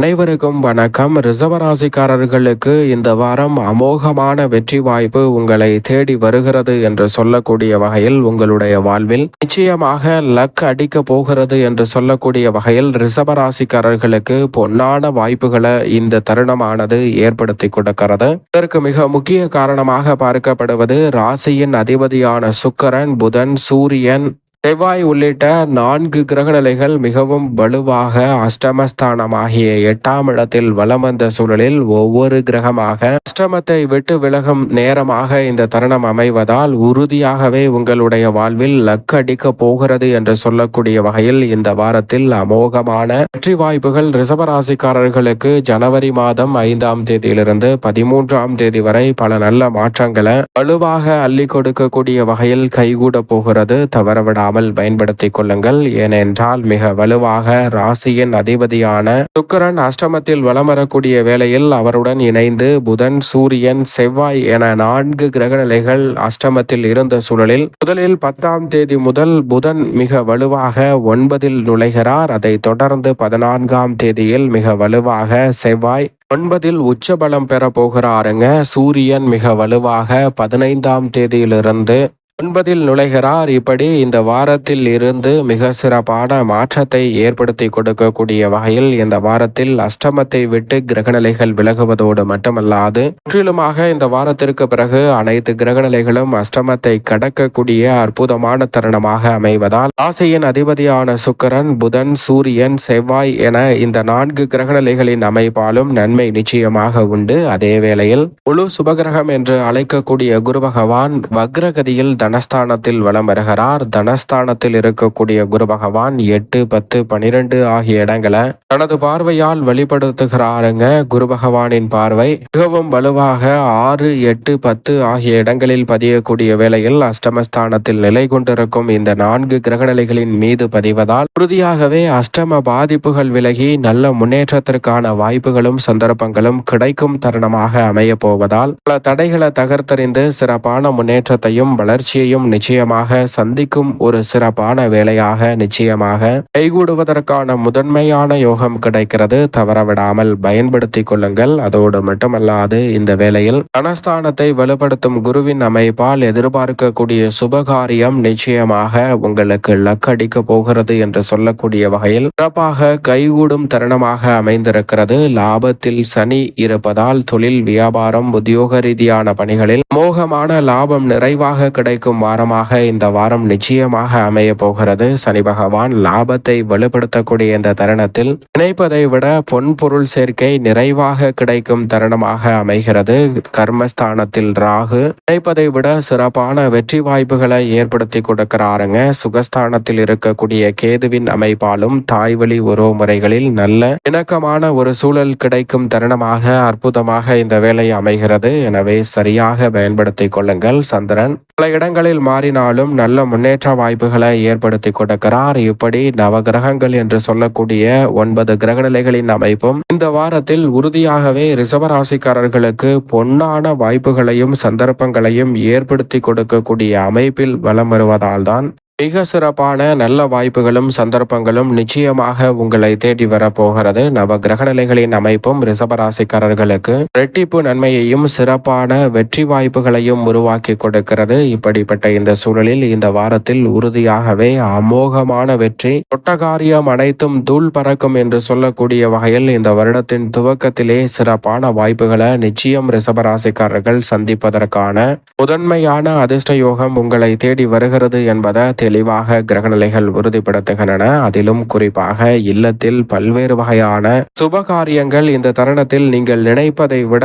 அனைவருக்கும் வணக்கம். ரிசவராசிக்காரர்களுக்கு இந்த வாரம் அமோகமான வெற்றி வாய்ப்பு உங்களை தேடி வருகிறது என்று சொல்லக்கூடிய வகையில் உங்களுடைய வாழ்வில் நிச்சயமாக லக் அடிக்க போகிறது என்று சொல்லக்கூடிய வகையில் ரிசவராசிக்காரர்களுக்கு பொன்னான வாய்ப்புகளை இந்த தருணமானது ஏற்படுத்தி கொடுக்கிறது. இதற்கு மிக முக்கிய காரணமாக பார்க்கப்படுவது ராசியின் அதிபதியான சுக்கரன் புதன் சூரியன் செவ்வாய் உள்ளிட்ட நான்கு கிரகநிலைகள் மிகவும் வலுவாக அஷ்டமஸ்தானமாகிய எட்டாம் இடத்தில் வலம் வந்த சூழலில் ஒவ்வொரு கிரகமாக அஷ்டமத்தை விட்டு விலகும் நேரமாக இந்த தருணம் அமைவதால் உறுதியாகவே உங்களுடைய வாழ்வில் லக் அடிக்க போகிறது என்று சொல்லக்கூடிய வகையில் இந்த வாரத்தில் அமோகமான வெற்றி வாய்ப்புகள் ரிசபராசிக்காரர்களுக்கு ஜனவரி மாதம் ஐந்தாம் தேதியிலிருந்து பதிமூன்றாம் தேதி வரை பல நல்ல மாற்றங்களை வலுவாக அள்ளி கொடுக்கக்கூடிய வகையில் கைகூட போகிறது தவறவிடாமல் பயன்படுத்திக் கொள்ளுங்கள். ஏனென்றால் மிக வலுவாக ராசியின் அதிபதியான சுக்கரன் அஷ்டமத்தில் வலம் வரக்கூடிய வேளையில் அவருடன் இணைந்து புதன் சூரியன் செவ்வாய் என நான்கு கிரகநிலைகள் அஷ்டமத்தில் இருந்த சூழலில் முதலில் பத்தாம் தேதி முதல் புதன் மிக வலுவாக ஒன்பதில் நுழைகிறார். அதைத் தொடர்ந்து பதினான்காம் தேதியில் மிக வலுவாக செவ்வாய் ஒன்பதில் உச்சபலம் பெற போகிறாருங்க. சூரியன் மிக வலுவாக பதினைந்தாம் தேதியிலிருந்து ஒன்பதில் நுழைகிறார். இப்படி இந்த வாரத்தில் இருந்து மிக சிறப்பான மாற்றத்தை ஏற்படுத்தி கொடுக்கக்கூடிய வகையில் இந்த வாரத்தில் அஷ்டமத்தை விட்டு கிரகநிலைகள் விலகுவதோடு மட்டுமல்லாது முற்றிலுமாக இந்த வாரத்திற்கு பிறகு அனைத்து கிரகநிலைகளும் அஷ்டமத்தை கடக்கக்கூடிய அற்புதமான தருணமாக அமைவதால் ராசியின் அதிபதியான சுக்கரன் புதன் சூரியன் செவ்வாய் என இந்த நான்கு கிரகநிலைகளின் அமைப்பாலும் நன்மை நிச்சயமாக உண்டு. அதே வேளையில் முழு சுபகிரகம் என்று அழைக்கக்கூடிய குரு பகவான் வக்ரகதியில் தனஸ்தானத்தில் வலம் வருகிறார். தனஸ்தானத்தில் இருக்கக்கூடிய குரு பகவான் எட்டு பத்து பனிரெண்டு ஆகிய இடங்களை தனது பார்வையால் வெளிப்படுத்துகிறாருங்க. குரு பகவானின் பார்வை மிகவும் வலுவாக ஆறு எட்டு பத்து ஆகிய இடங்களில் பதியக்கூடிய வேளையில் அஷ்டமஸ்தானத்தில் நிலை கொண்டிருக்கும் இந்த நான்கு கிரகநிலைகளின் மீது பதிவதால் உறுதியாகவே அஷ்டம பாதிப்புகள் விலகி நல்ல முன்னேற்றத்திற்கான வாய்ப்புகளும் சந்தர்ப்பங்களும் கிடைக்கும் தருணமாக அமைய போவதால் பல தடைகளை தகர்த்தறிந்து சிறப்பான முன்னேற்றத்தையும் வளர்ச்சி வளர்ச்சியையும் நிச்சயமாக சந்திக்கும் ஒரு சிறப்பான வேலையாக நிச்சயமாக கைகூடுவதற்கான முதன்மையான யோகம் கிடைக்கிறது. தவறவிடாமல் பயன்படுத்தி கொள்ளுங்கள். அதோடு மட்டுமல்லாது இந்த வேளையில் தனஸ்தானத்தை வலுப்படுத்தும் குருவின் அமைப்பால் எதிர்பார்க்கக்கூடிய சுபகாரியம் நிச்சயமாக உங்களுக்கு லக்கடிக்க போகிறது என்று சொல்லக்கூடிய வகையில் சிறப்பாக கைகூடும் தருணமாக அமைந்திருக்கிறது. லாபத்தில் சனி இருப்பதால் தொழில் வியாபாரம் உத்தியோக ரீதியான பணிகளில் மோகமான லாபம் நிறைவாக கிடைக்கும். வாரமாக இந்த வாரம் நிச்சயமாக அமைய போகிறது. சனி பகவான் லாபத்தை வலுப்படுத்தக்கூடிய இந்த தருணத்தில் நினைப்பதை விட பொன் பொருள் சேர்க்கை நிறைவாக கிடைக்கும் தருணமாக அமைகிறது. கர்மஸ்தானத்தில் ராகு நினைப்பதை விட சிறப்பான வெற்றி வாய்ப்புகளை ஏற்படுத்தி கொடுக்கிறாருங்க. சுகஸ்தானத்தில் இருக்கக்கூடிய கேதுவின் அமைப்பாலும் தாய்வழி உறவு முறைகளில் நல்ல இணக்கமான ஒரு சூழல் கிடைக்கும் தருணமாக அற்புதமாக இந்த வேலை அமைகிறது. எனவே சரியாக பயன்படுத்திக் கொள்ளுங்கள். சந்திரன் பல இடங்கள் கிரகங்களில் மாறினாலும் நல்ல முன்னேற்ற வாய்ப்புகளை ஏற்படுத்தி கொடுக்கிறார். இப்படி நவகிரகங்கள் என்று சொல்லக்கூடிய ஒன்பது கிரகநிலைகளின் அமைப்பும் இந்த வாரத்தில் உறுதியாகவே ரிசவராசிக்காரர்களுக்கு பொன்னான வாய்ப்புகளையும் சந்தர்ப்பங்களையும் ஏற்படுத்தி கொடுக்கக்கூடிய அமைப்பில் வலம் வருவதால் தான் மிக சிறப்பான நல்ல வாய்ப்புகளும் சந்தர்ப்பங்களும் நிச்சயமாக உங்களை தேடி வரப்போகிறது. நவ கிரகநிலைகளின் அமைப்பும் ரிசபராசிக்காரர்களுக்கு ரெட்டிப்பு நன்மையையும் சிறப்பான வெற்றி வாய்ப்புகளையும் உருவாக்கி கொடுக்கிறது. இப்படிப்பட்ட இந்த சூழலில் இந்த வாரத்தில் உறுதியாகவே அமோகமான வெற்றி தொட்டகாரியம் அனைத்தும் தூள் பறக்கும் என்று சொல்லக்கூடிய வகையில் இந்த வருடத்தின் துவக்கத்திலே சிறப்பான வாய்ப்புகளை நிச்சயம் ரிசபராசிக்காரர்கள் சந்திப்பதற்கான முதன்மையான அதிர்ஷ்ட யோகம் உங்களை தேடி வருகிறது என்பதை தெளிவாக கிரகநிலைகள் உறுதிப்படுத்துகின்றன. அதிலும் குறிப்பாக இல்லத்தில் பல்வேறு வகையான சுபகாரியங்கள் இந்த தருணத்தில் நீங்கள் நினைப்பதை விட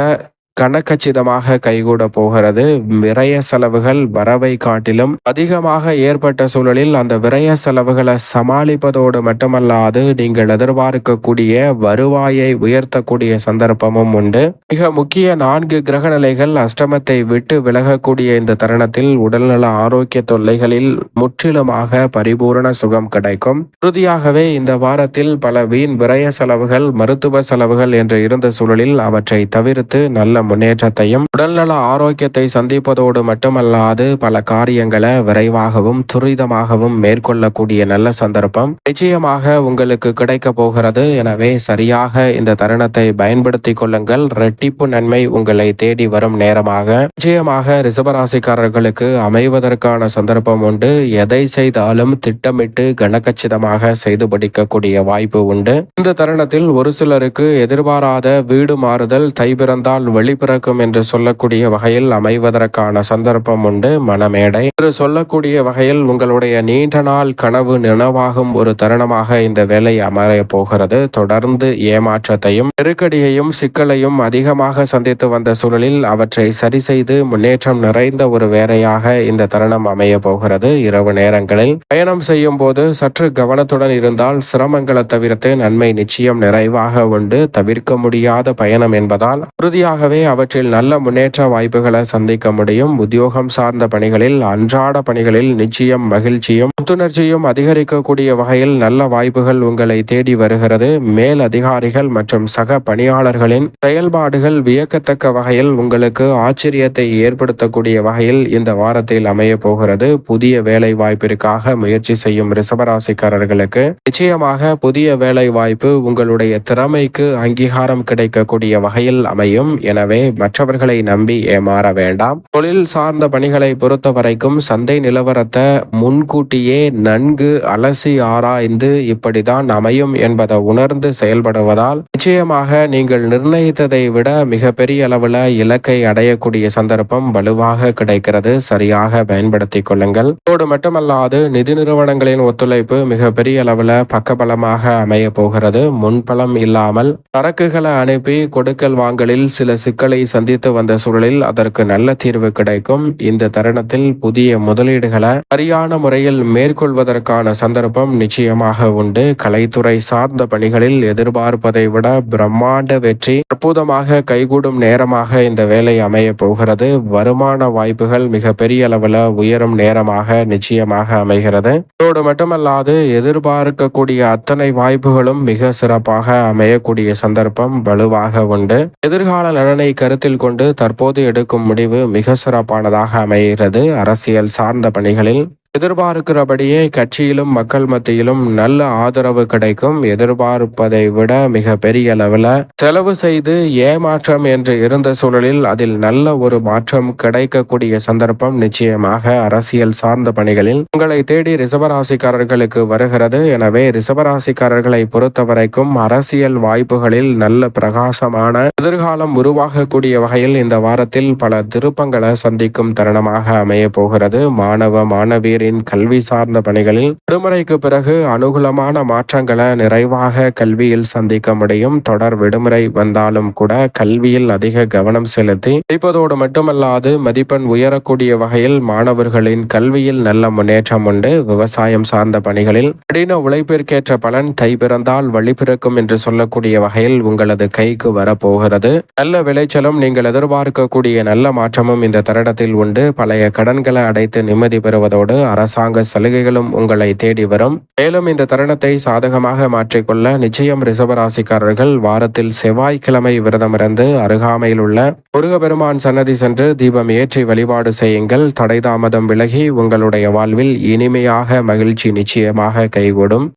கணக்கச்சிதமாக கைகூட போகிறது. விரய செலவுகள் வரவை காட்டிலும் அதிகமாக ஏற்பட்ட சூழலில் அந்த விரய செலவுகளை சமாளிப்பதோடு மட்டுமல்லாது நீங்கள் எதிர்பார்க்கக்கூடிய வருவாயை உயர்த்தக்கூடிய சந்தர்ப்பமும் உண்டு. மிக முக்கிய நான்கு கிரகநிலைகள் அஷ்டமத்தை விட்டு விலகக்கூடிய இந்த தருணத்தில் உடல்நல ஆரோக்கிய தொல்லைகளில் முற்றிலுமாக பரிபூரண சுகம் கிடைக்கும். உறுதியாகவே இந்த வாரத்தில் பல வீண் விரய செலவுகள் மருத்துவ செலவுகள் என்று இருந்த சூழலில் அவற்றை தவிர்த்து நல்ல முன்னேற்றத்தையும் உடல்நல ஆரோக்கியத்தை சந்திப்பதோடு மட்டுமல்லாது பல காரியங்களை விரைவாகவும் துரிதமாகவும் மேற்கொள்ளக்கூடிய நல்ல சந்தர்ப்பம் நிச்சயமாக உங்களுக்கு கிடைக்க போகிறது. எனவே சரியாக இந்த தருணத்தை பயன்படுத்திக் கொள்ளுங்கள். ரெட்டிப்பு நன்மை உங்களை தேடி வரும் நேரமாக. நிச்சயமாக ரிசபராசிக்காரர்களுக்கு அமைவதற்கான சந்தர்ப்பம் உண்டு. எதை செய்தாலும் திட்டமிட்டு கனக்கச்சிதமாக செய்து படிக்கக்கூடிய வாய்ப்பு உண்டு. இந்த தருணத்தில் ஒரு சிலருக்கு எதிர்பாராத வீடு மாறுதல் தை பிறந்தால் வெளிப்பிறக்கும் என்று சொல்லக்கூடிய வகையில் அமைவதற்கான சந்தர்ப்பம் உண்டு மனமேடை. என்று சொல்லக்கூடிய வகையில் உங்களுடைய நீண்ட நாள் கனவு நினைவாகும் ஒரு தருணமாக இந்த வேலை அமர போகிறது. தொடர்ந்து ஏமாற்றத்தையும் நெருக்கடியையும் சிக்கலையும் அதிகமாக சந்தித்து வந்த சூழலில் அவற்றை சரி செய்து முன்னேற்றம் நிறைந்த ஒரு வேலையாக இந்த தருணம் அமைய போகிறது. இரவு நேரங்களில் பயணம் செய்யும் போது சற்று கவனத்துடன் இருந்தால் சிரமங்களை தவிர்த்து நன்மை நிச்சயம் நிறைவாக உண்டு. தவிர்க்க முடியாத பயணம் என்பதால் உறுதியாகவே அவற்றில் நல்ல முன்னேற்ற வாய்ப்புகளை சந்திக்க முடியும். உத்தியோகம் சார்ந்த பணிகளில் அன்றாட பணிகளில் நிச்சயம் மகிழ்ச்சியும் புத்துணர்ச்சியும் அதிகரிக்கக்கூடிய வகையில் நல்ல வாய்ப்புகள் உங்களை தேடி வருகிறது. மேல் அதிகாரிகள் மற்றும் சக பணியாளர்களின் செயல்பாடுகள் வியக்கத்தக்க வகையில் உங்களுக்கு ஆச்சரியத்தை ஏற்படுத்தக்கூடிய வகையில் இந்த வாரத்தில் அமைய போகிறது. புதிய வேலை வாய்ப்பிற்காக முயற்சி செய்யும் ரிசவராசிக்காரர்களுக்கு நிச்சயமாக புதிய வேலை வாய்ப்பு உங்களுடைய திறமைக்கு அங்கீகாரம் கிடைக்கக்கூடிய வகையில் அமையும். எனவே மற்றவர்களை நம்பி ஏமாற வேண்டாம். தொழில் சார்ந்த பணிகளை பொறுத்த வரைக்கும் சந்தை நிலவரத்தை முன்கூட்டியே நன்கு அலசி ஆராய்ந்து இப்படிதான் அமையும் என்பதை உணர்ந்து செயல்படுவதால் நிச்சயமாக நீங்கள் நிர்ணயித்ததை விட மிக பெரிய அளவுல இலக்கை அடையக்கூடிய சந்தர்ப்பம் வலுவாக கிடைக்கிறது. சரியாக பயன்படுத்திக் கொள்ளுங்கள். அதோடு மட்டுமல்லாது நிதி நிறுவனங்களின் ஒத்துழைப்பு மிக பெரிய அளவுல பக்கபலமாக அமைய போகிறது. முன்பலம் இல்லாமல் சரக்குகளை அனுப்பி கொடுக்கல் வாங்கலில் சில சிக்கல் சந்தித்து வந்த சூழலில் அதற்கு நல்ல தீர்வு கிடைக்கும். இந்த தருணத்தில் புதிய முதலீடுகளை சரியான முறையில் மேற்கொள்வதற்கான சந்தர்ப்பம் நிச்சயமாக உண்டு. கலைத்துறை சார்ந்த பணிகளில் எதிர்பார்ப்பதை விட பிரம்மாண்ட வெற்றி அற்புதமாக கைகூடும் நேரமாக இந்த வேலை அமைய போகிறது. வருமான வாய்ப்புகள் மிக பெரிய அளவில் உயரும் நேரமாக நிச்சயமாக அமைகிறது. இதோடு மட்டுமல்லாது எதிர்பார்க்கக்கூடிய அத்தனை வாய்ப்புகளும் மிக சிறப்பாக அமையக்கூடிய சந்தர்ப்பம் வலுவாக உண்டு. எதிர்கால நலனை கருத்தில் கொண்டு தற்போது எடுக்கும் முடிவு மிக சிறப்பானதாக அமைகிறது. அரசியல் சார்ந்த பணிகளில் எதிர்பார்க்கிறபடியே கட்சியிலும் மக்கள் மத்தியிலும் நல்ல ஆதரவு கிடைக்கும். எதிர்பார்ப்பதை விட மிக பெரிய அளவில் செலவு செய்து ஏமாற்றம் என்று இருந்த சூழலில் அதில் நல்ல ஒரு மாற்றம் கிடைக்கக்கூடிய சந்தர்ப்பம் நிச்சயமாக அரசியல் சார்ந்த பணிகளில் உங்களை தேடி ரிசபராசிக்காரர்களுக்கு வருகிறது. எனவே ரிசபராசிக்காரர்களை பொறுத்தவரைக்கும் அரசியல் வாய்ப்புகளில் நல்ல பிரகாசமான எதிர்காலம் உருவாகக்கூடிய வகையில் இந்த வாரத்தில் பல திருப்பங்களை சந்திக்கும் தருணமாக அமைய போகிறது. மாணவ மாணவியர் ஆசிரியரின் கல்வி சார்ந்த பணிகளில் விடுமுறைக்கு பிறகு அனுகூலமான மாற்றங்களை நிறைவாக கல்வியில் சந்திக்க முடியும். தொடர் விடுமுறை வந்தாலும் கூட கல்வியில் அதிக கவனம் செலுத்தி படிப்பதோடு மட்டுமல்லாது மதிப்பெண் உயரக்கூடிய வகையில் மாணவர்களின் கல்வியில் நல்ல முன்னேற்றம் உண்டு. விவசாயம் சார்ந்த பணிகளில் கடின உழைப்பிற்கேற்ற பலன் தை பிறந்தால் வழி பிறக்கும் என்று சொல்லக்கூடிய வகையில் உங்களது கைக்கு வரப்போகிறது. நல்ல விளைச்சலும் நீங்கள் எதிர்பார்க்கக்கூடிய நல்ல மாற்றமும் இந்த தருடத்தில் உண்டு. பழைய கடன்களை அடைத்து நிம்மதி பெறுவதோடு அரசாங்க சலுகைகளும் உங்களை தேடி வரும். மேலும் இந்த தருணத்தை சாதகமாக மாற்றிக்கொள்ள நிச்சயம் ரிசவராசிக்காரர்கள் வாரத்தில் செவ்வாய்க்கிழமை விரதமிருந்து அருகாமையில் உள்ள முருகபெருமான் சன்னதி சென்று தீபம் ஏற்றி வழிபாடு செய்யுங்கள். தடை தாமதம் விலகி உங்களுடைய வாழ்வில் இனிமையாக மகிழ்ச்சி நிச்சயமாக கைகூடும்.